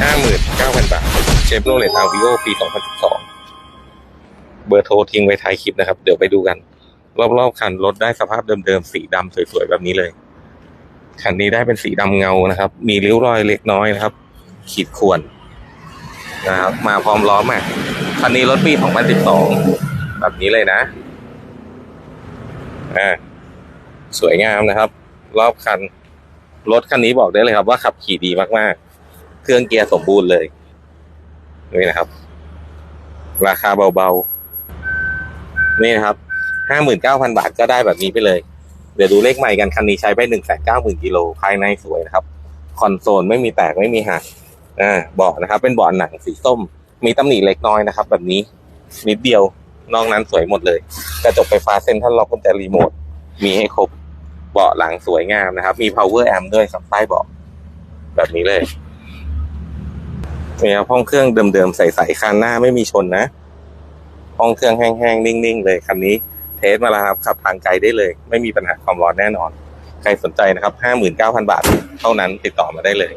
ห้าหมื่นเก้าพันบาทเชฟโรเลตอาวิโอปีสองพันสิบสองเบอร์โทรทิ้งไว้ท้ายคลิปนะครับ เดี๋ยวไปดูกัน รอบๆ คันรถได้สภาพเดิมๆ สีดำสวยๆ แบบนี้เลย คันนี้ได้เป็นสีดำเงานะครับ มีริ้วรอยเล็กน้อยนะครับ ขีดข่วนนะครับ มาพร้อมล้อแม็กคันนี้รถปี 2012 แบบนี้เลยนะอ่าสวยงามนะครับ รอบคัน รถคันนี้บอกได้เลยครับว่าขับขี่ดีมากๆ รื่องเกียร์สมบูรณ์เลยนี่นะครับ ราคาเบาๆนี่นะครับห้าหมื่นเก้าพันบาทก็ได้แบบนี้ไปเลย เดี๋ยวดูเลขใหม่กันคันนี้ใช้ไปหนึ่งแสนเก้าหมื่นกิโลภายในสวยนะครับ คอนโซลไม่มีแตกไม่มีหักอ่าเบาะนะครับ เป็นเบาะหนังสีส้ม มีตำหนิเล็กน้อยนะครับ แบบนี้นิดเดียวนอกนั้นสวยหมดเลย กระจกไฟฟ้าเซ็นทรัลล็อกกุญแจรีโมทมีให้ครบเบาะหลังสวยงามนะครับ มี power amp ด้วยครับใต้เบาะแบบนี้เลย นี่ครับห้องเครื่องเดิมๆใสๆคันหน้าไม่มีชนนะ ห้องเครื่องแห้งๆ นิ่งๆ เลยคันนี้ เทสมาแล้วครับ ขับทางไกลได้เลย ไม่มีปัญหาความร้อนแน่นอน ใครสนใจนะครับ 59,000 บาท เท่านั้นติดต่อมาได้เลย